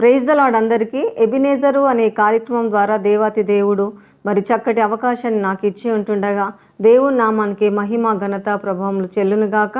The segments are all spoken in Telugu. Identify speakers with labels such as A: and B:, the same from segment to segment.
A: ప్రైజ్ ద లాడ్ అందరికీ. ఎబినేజరు అనే కార్యక్రమం ద్వారా దేవాతి దేవుడు మరి చక్కటి అవకాశాన్ని నాకు ఇచ్చి ఉంటుండగా దేవుని నామానికి మహిమ ఘనత ప్రభావములు చెల్లునుగాక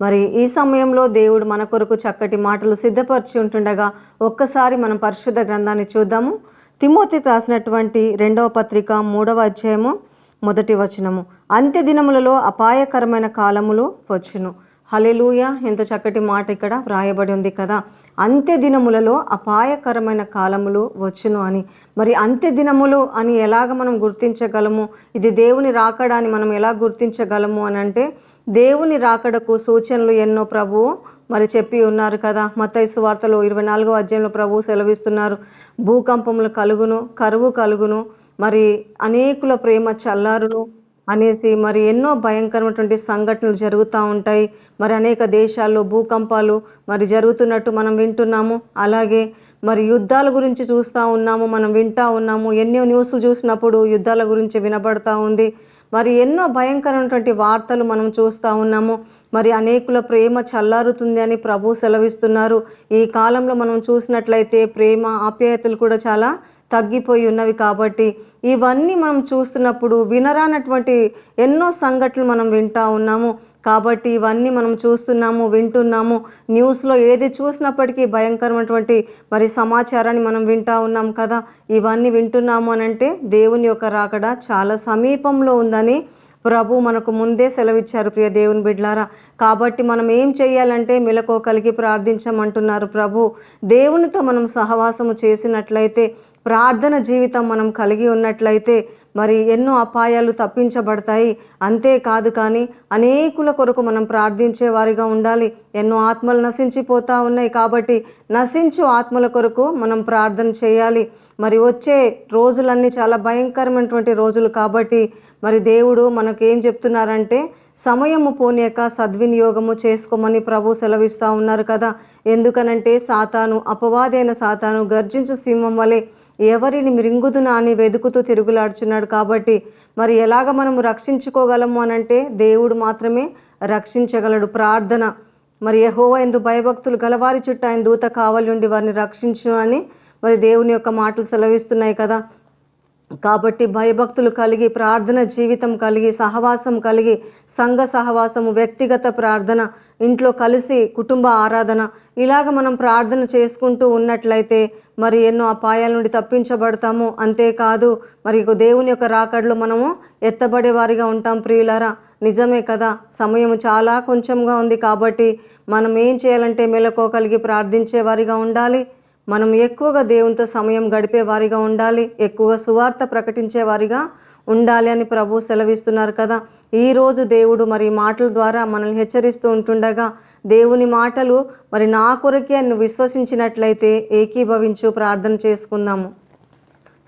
A: మరి ఈ సమయంలో దేవుడు మన కొరకు చక్కటి మాటలు సిద్ధపరిచి ఉంటుండగా ఒక్కసారి మనం పరిశుద్ధ గ్రంథాన్ని చూద్దాము. తిమోతికి రాసినటువంటి రెండవ పత్రిక మూడవ అధ్యాయము మొదటి వచనము. అంత్య దినములలో అపాయకరమైన కాలములు వచ్చును. హలెలూయ ఎంత చక్కటి మాట ఇక్కడ వ్రాయబడి ఉంది కదా. అంత్య దినములలో అపాయకరమైన కాలములు వచ్చును అని. మరి అంత్య దినములు అని ఎలాగ మనం గుర్తించగలము? ఇది దేవుని రాకడా అని మనం ఎలా గుర్తించగలము అని అంటే దేవుని రాకడకు సూచనలు ఎన్నో ప్రభువు మరి చెప్పి ఉన్నారు కదా. మత్తైసు వార్తలు ఇరవై నాలుగో అధ్యాయంలో ప్రభువు సెలవిస్తున్నారు. భూకంపములు కలుగును కరువు కలుగును మరి అనేకుల ప్రేమ చల్లారును. అనేసి మరి ఎన్నో భయంకరమైనటువంటి సంఘటనలు జరుగుతూ ఉంటాయి. మరి అనేక దేశాల్లో భూకంపాలు మరి జరుగుతున్నట్టు మనం వింటున్నాము. అలాగే మరి యుద్ధాల గురించి చూస్తూ ఉన్నాము మనం వింటా ఉన్నాము. ఎన్నో న్యూస్లు చూసినప్పుడు యుద్ధాల గురించి వినబడతా ఉంది. మరి ఎన్నో భయంకరమైనటువంటి వార్తలు మనం చూస్తూ ఉన్నాము. మరి అనేకుల ప్రేమ చల్లారుతుంది అని ప్రభు సెలవిస్తున్నారు. ఈ కాలంలో మనం చూసినట్లయితే ప్రేమ ఆప్యాయతలు కూడా చాలా తగ్గిపోయి ఉన్నవి కాబట్టి ఇవన్నీ మనం చూస్తున్నప్పుడు వినరానటువంటి ఎన్నో సంఘటనలు మనం వింటా ఉన్నాము. కాబట్టి ఇవన్నీ మనం చూస్తున్నాము వింటున్నాము. న్యూస్లో ఏది చూసినప్పటికీ భయంకరమైనటువంటి మరి సమాచారాన్ని మనం వింటా ఉన్నాం కదా. ఇవన్నీ వింటున్నాము అని అంటే దేవుని యొక్క రాకడ చాలా సమీపంలో ఉందని ప్రభు మనకు ముందే సెలవిచ్చారు ప్రియ దేవుని బిడ్లారా. కాబట్టి మనం ఏం చేయాలంటే మెలకువ కలిగి ప్రార్థించమంటున్నారు ప్రభు. దేవునితో మనం సహవాసము చేసినట్లయితే ప్రార్థన జీవితం మనం కలిగి ఉన్నట్లయితే మరి ఎన్నో అపాయాలు తప్పించబడతాయి. అంతేకాదు కానీ అనేకుల కొరకు మనం ప్రార్థించే వారిగా ఉండాలి. ఎన్నో ఆత్మలు నశించిపోతూ ఉన్నాయి కాబట్టి నశించు ఆత్మల కొరకు మనం ప్రార్థన చేయాలి. మరి వచ్చే రోజులన్నీ చాలా భయంకరమైనటువంటి రోజులు కాబట్టి మరి దేవుడు మనకు ఏం చెప్తున్నారంటే సమయము పోనీయక సద్వినియోగము చేసుకోమని ప్రభు సెలవిస్తూ ఉన్నారు కదా. ఎందుకనంటే సాతాను అపవాదైన సాతాను గర్జించు సింహం వలె ఎవరిని మృంగుదునా అని వెతుకుతూ తిరుగులాడుచున్నాడు కాబట్టి మరి ఎలాగ మనము రక్షించుకోగలము అని అంటే దేవుడు మాత్రమే రక్షించగలడు. ప్రార్థన. మరి యహోవ ఎందు భయభక్తులు గలవారి చుట్టూ ఆయన దూత కావాలి ఉండి వారిని రక్షించు అని మరి దేవుని యొక్క మాటలు సెలవిస్తున్నాయి కదా. కాబట్టి భయభక్తులు కలిగి ప్రార్థన జీవితం కలిగి సహవాసం కలిగి సంఘ సహవాసము వ్యక్తిగత ప్రార్థన ఇంట్లో కలిసి కుటుంబ ఆరాధన ఇలాగ మనం ప్రార్థన చేసుకుంటూ ఉన్నట్లయితే మరి ఎన్నో అపాయాల నుండి తప్పించబడతాము. అంతేకాదు మరి దేవుని యొక్క రాకడలో మనము ఎత్తబడే వారిగా ఉంటాం ప్రియులారా. నిజమే కదా సమయం చాలా కొంచెంగా ఉంది కాబట్టి మనం ఏం చేయాలంటే మెలకువ కలిగి ప్రార్థించే వారిగా ఉండాలి. మనం ఎక్కువగా దేవునితో సమయం గడిపే వారిగా ఉండాలి ఎక్కువగా సువార్త ప్రకటించే వారిగా ఉండాలి అని ప్రభు సెలవిస్తున్నారు కదా. ఈరోజు దేవుడు మరి మాటల ద్వారా మనల్ని హెచ్చరిస్తూ ఉంటుండగా దేవుని మాటలు మరి నా కొరకే నువ్వు విశ్వసించినట్లయితే ఏకీభవించు ప్రార్థన చేసుకుందాము.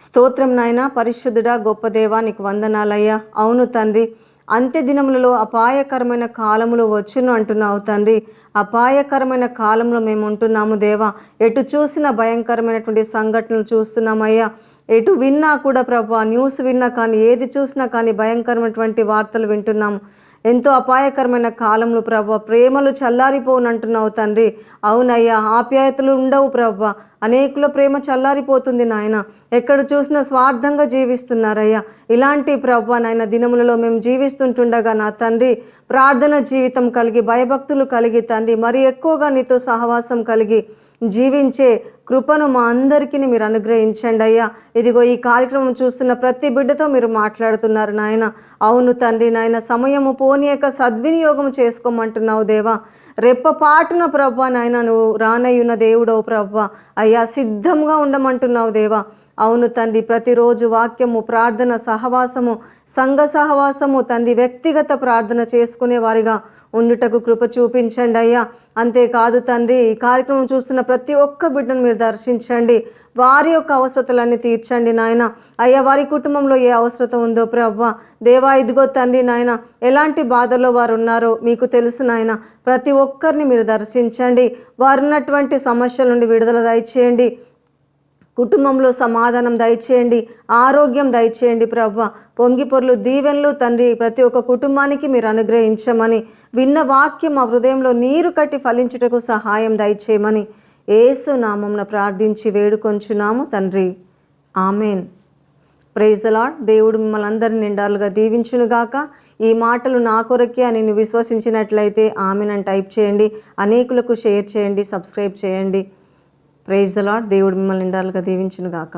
A: స్తోత్రం నాయన పరిశుద్ధుడా గొప్ప దేవా నీకు వందనాలయ్యా. అవును తండ్రి అంత్య దినములలో అపాయకరమైన కాలములు వచ్చును అంటున్నావు తండ్రి. అపాయకరమైన కాలంలో మేము ఉంటున్నాము దేవా. ఎటు చూసిన భయంకరమైనటువంటి సంఘటనలు చూస్తున్నామయ్యా. ఎటు విన్నా కూడా ప్రభా న్యూస్ విన్నా కానీ ఏది చూసినా కానీ భయంకరమైనటువంటి వార్తలు వింటున్నాము. ఎంతో అపాయకరమైన కాలంలో ప్రభా. ప్రేమలు చల్లారిపోనంటున్నావు తండ్రి. అవునయ్యా ఆప్యాయతలు ఉండవు ప్రభా. అనేకుల ప్రేమ చల్లారిపోతుంది నాయన. ఎక్కడ చూసినా స్వార్థంగా జీవిస్తున్నారయ్యా. ఇలాంటి ప్రభా నాయన దినములలో మేము జీవిస్తుంటుండగా నా తండ్రి ప్రార్థన జీవితం కలిగి భయభక్తులు కలిగి తండ్రి మరి ఎక్కువగా నీతో సహవాసం కలిగి జీవించే కృపను మా అందరికీ మీరు అనుగ్రహించండి అయ్యా. ఇదిగో ఈ కార్యక్రమం చూస్తున్న ప్రతి బిడ్డతో మీరు మాట్లాడుతున్నారు నాయన. అవును తండ్రి నాయన సమయము పోనీయక సద్వినియోగం చేసుకోమంటున్నావు దేవా. రెప్పపాటున ప్రభా నాయన నువ్వు రానయ్యున్న దేవుడవు ప్రభా. అయ్యా సిద్ధంగా ఉండమంటున్నావు దేవా. అవును తండ్రి ప్రతిరోజు వాక్యము ప్రార్థన సహవాసము సంఘ సహవాసము తండ్రి వ్యక్తిగత ప్రార్థన చేసుకునే వారిగా ఉండుటకు కృప చూపించండి అయ్యా. అంతేకాదు తండ్రి ఈ కార్యక్రమం చూస్తున్న ప్రతి ఒక్క బిడ్డను మీరు దర్శించండి. వారి యొక్క అవసరతలన్నీ తీర్చండి నాయన. అయ్యా వారి కుటుంబంలో ఏ అవసరత ఉందో ప్రభా దేవా ఇదిగో తండ్రి నాయన ఎలాంటి బాధలో వారు ఉన్నారో మీకు తెలుసు నాయన. ప్రతి ఒక్కరిని మీరు దర్శించండి. వారు ఉన్నటువంటి సమస్యల నుండి విడుదల దయచేయండి. కుటుంబంలో సమాధానం దయచేయండి ఆరోగ్యం దయచేయండి ప్రభ. పొంగి పొర్లు దీవెనలు తండ్రి ప్రతి ఒక్క కుటుంబానికి మీరు అనుగ్రహించమని విన్న వాక్యం మా హృదయంలో నీరు కట్టి ఫలించుటకు సహాయం దయచేయమని ఏసు నామంన ప్రార్థించి వేడుకొంచున్నాము తండ్రి. ఆమెన్. ప్రైజ్ లాడ్ దేవుడు మిమ్మల్ని అందరిని నిండాలుగా దీవించునుగాక ఈ మాటలు నా కొరకే అని నువ్వు విశ్వసించినట్లయితే ఆమెనని టైప్ చేయండి అనేకులకు షేర్ చేయండి సబ్స్క్రైబ్ చేయండి. ప్రైజ్ లాడ్ దేవుడు మిమ్మల్ని నిండాలుగా దీవించునుగాక.